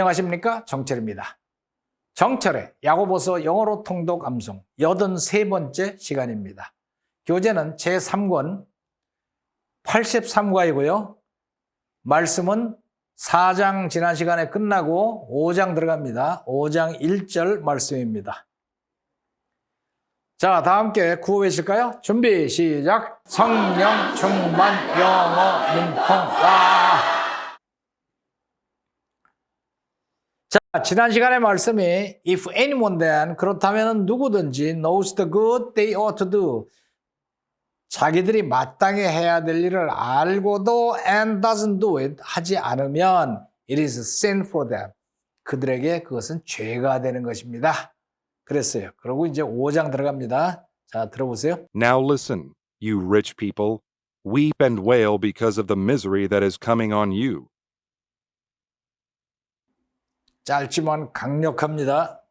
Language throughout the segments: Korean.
안녕하십니까 정철입니다. 정철의 야고보서 영어로 통독 암송 83번째 시간입니다. 교재는 제3권 83과이고요. 말씀은 4장 지난 시간에 끝나고 5장 들어갑니다. 5장 1절 말씀입니다. 자, 다 함께 구호 외실까요? 준비, 시작. 성령 충만 영어 능통 와. 지난 시간의 말씀이 if anyone then 그렇다면 누구든지 knows the good they ought to do 자기들이 마땅히 해야 될 일을 알고도 and doesn't do it 하지 않으면 it is sin for them. 그들에게 그것은 죄가 되는 것입니다. 그랬어요. 그리고 이제 5장 들어갑니다. 자, 들어보세요. Now listen, you rich people, weep and wail because of the misery that is coming on you. 짧지만 강력합니다.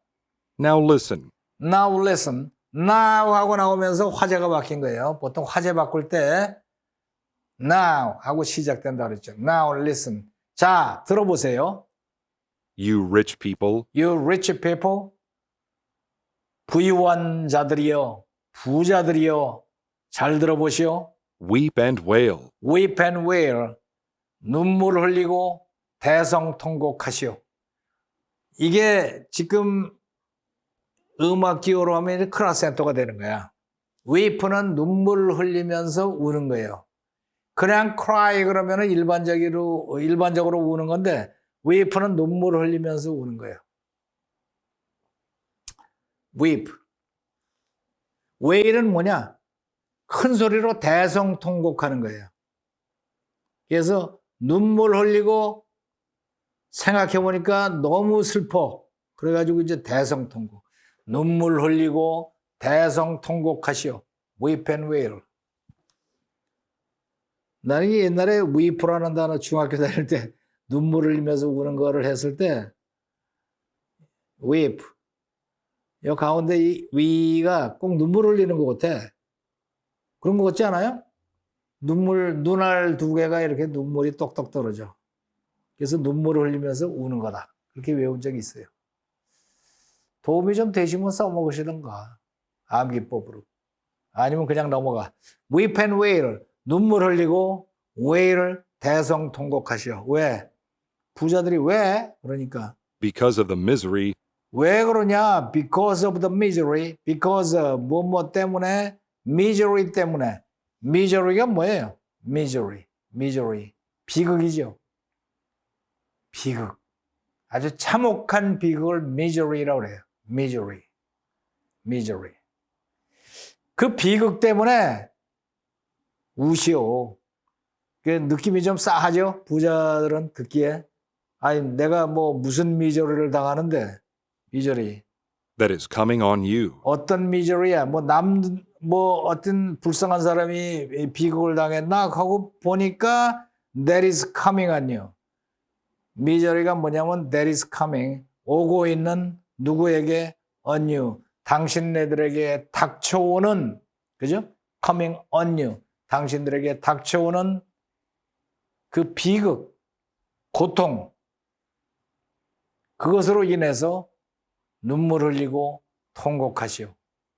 Now listen, Now listen. Now 하고 나오면서 화제가 바뀐 거예요. 보통 화제 바꿀 때 now 하고 시작된다 그랬죠. Now listen. 자, 들어보세요. you rich people, You rich people. 부유한 자들이여. 부자들이여. 잘 들어보시오. weep and wail. Weep and wail. 눈물 흘리고 대성통곡하시오. 이게 지금 음악 기호로 하면 크라센토가 되는 거야. weep는 눈물 흘리면서 우는 거예요. 그냥 cry 그러면 일반적으로 일반적으로 우는 건데 weep는 눈물 흘리면서 우는 거예요. weep. wail은 뭐냐? 큰 소리로 대성통곡하는 거예요. 그래서 눈물 흘리고 생각해 보니까 너무 슬퍼. 그래가지고 이제 대성통곡. 눈물 흘리고 대성통곡하시오. weep and wail. 나는 옛날에 weep라는 단어 중학교 다닐 때 눈물 흘리면서 우는 거를 했을 때 weep. 여 가운데 이 위가 꼭 눈물 흘리는 것 같아. 그런 거 같지 않아요? 눈물, 눈알 두 개가 이렇게 눈물이 똑똑 떨어져. 그래서 눈물을 흘리면서 우는 거다. 그렇게 외운 적이 있어요. 도움이 좀 되시면 써먹으시던가. 암기법으로. 아니면 그냥 넘어가. weep and wail. 눈물 흘리고 wail 대성통곡하시오. 왜? 부자들이 왜? 그러니까. Because of the misery, 왜 그러냐? Because of the misery. Because 뭐뭐 때문에 misery 때문에. misery가 뭐예요? misery. misery. 비극이죠. 비극. 아주 참혹한 비극을 misery라고 misery. misery. 그 비극 때문에 우시오. 그 느낌이 좀 싸하죠? 부자들은 듣기에. 아니, 내가 뭐 무슨 미저리를 당하는데, 미저리. that is coming on you. 어떤 미저리야? 뭐 남, 뭐 어떤 불쌍한 사람이 비극을 당했나? 하고 보니까 that is coming on you. 미저리가 뭐냐면 that is coming. 오고 있는 누구에게? on you. 당신네들에게 닥쳐오는, 그죠? coming on you. 당신들에게 닥쳐오는 그 비극, 고통, 그것으로 인해서 눈물 흘리고 통곡하시오.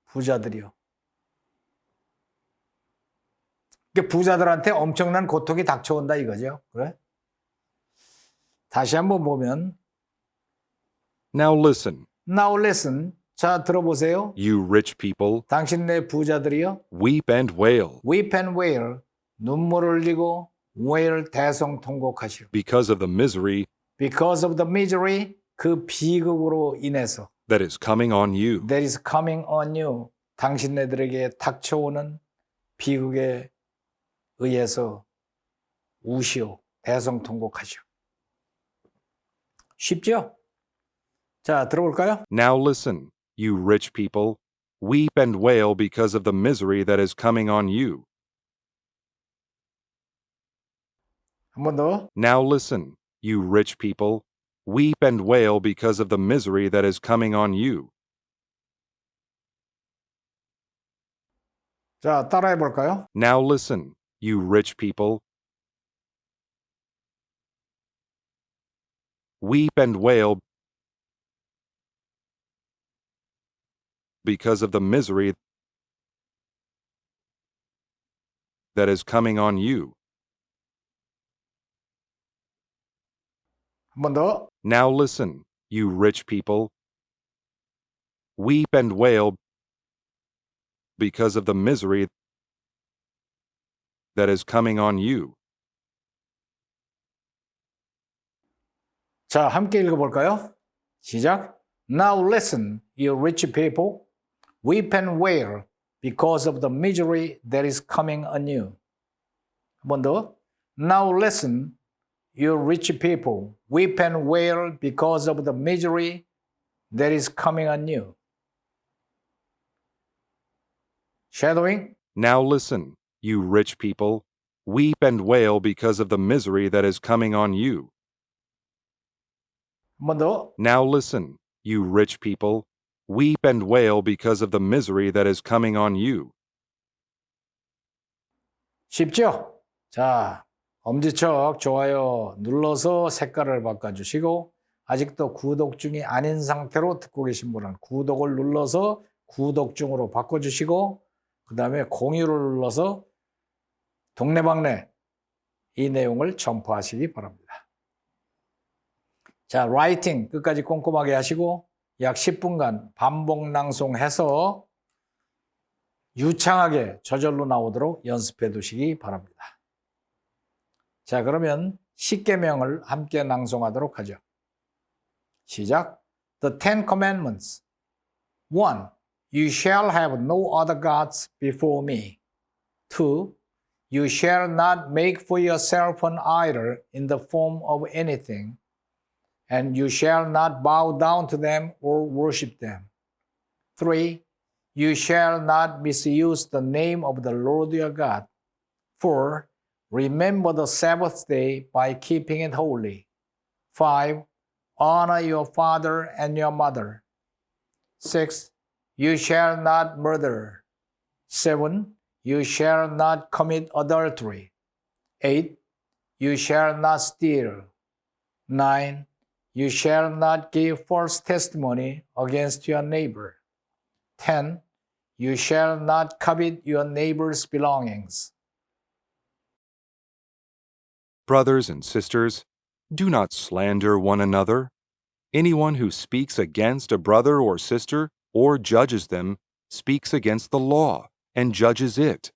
부자들이요. 이게 부자들한테 엄청난 고통이 닥쳐온다 이거죠. 그래? 다시 한번 보면 Now listen, Now listen. 자 들어보세요. you rich people, 당신네 부자들이요. weep and wail Weep and wail. 눈물 흘리고 wail 대성통곡하시오. because of the misery Because of the misery 그 비극으로 인해서 that is coming on you. that is coming on you. 당신네들에게 닥쳐오는 비극에 의해서 우시오. 대성통곡하시오. 쉽죠? 자, 들어볼까요? Now listen, you rich people, weep and wail because of the misery that is coming on you. 한 번 더. Now listen, you rich people, weep and wail because of the misery that is coming on you. 자, 따라해 볼까요? Now listen, you rich people, weep and wail because of the misery that is coming on you. Now listen, you rich people. Weep and wail because of the misery that is coming on you. 자, 함께 읽어볼까요? 시작. Now listen, you rich people. Weep and wail because of the misery that is coming on you. 한 번 더. Now listen, you rich people. Weep and wail because of the misery that is coming on you. Shadowing. Now listen, you rich people. Weep and wail because of the misery that is coming on you. 한번 더. Now listen, you rich people. Weep and wail because of the misery that is coming on you. 쉽죠? 자, 엄지척 좋아요 눌러서 색깔을 바꿔주시고 아직도 구독 중이 아닌 상태로 듣고 계신 분은 구독을 눌러서 구독 중으로 바꿔주시고 그 다음에 공유를 눌러서 동네방네 이 내용을 전파하시기 바랍니다. 자, 라이팅 끝까지 꼼꼼하게 하시고 약 10분간 반복 낭송해서 유창하게 저절로 나오도록 연습해 두시기 바랍니다. 자, 그러면 10계명을 함께 낭송하도록 하죠. 시작. The Ten Commandments. 1. You shall have no other gods before me. 2. You shall not make for yourself an idol in the form of anything, and you shall not bow down to them or worship them. 3. You shall not misuse the name of the Lord your God. 4. Remember the Sabbath day by keeping it holy. 5. Honor your father and your mother. 6. You shall not murder. 7. You shall not commit adultery. 8. You shall not steal. 9. You shall not give false testimony against your neighbor. 10. You shall not covet your neighbor's belongings. Brothers and sisters, do not slander one another. Anyone who speaks against a brother or sister or judges them speaks against the law and judges it.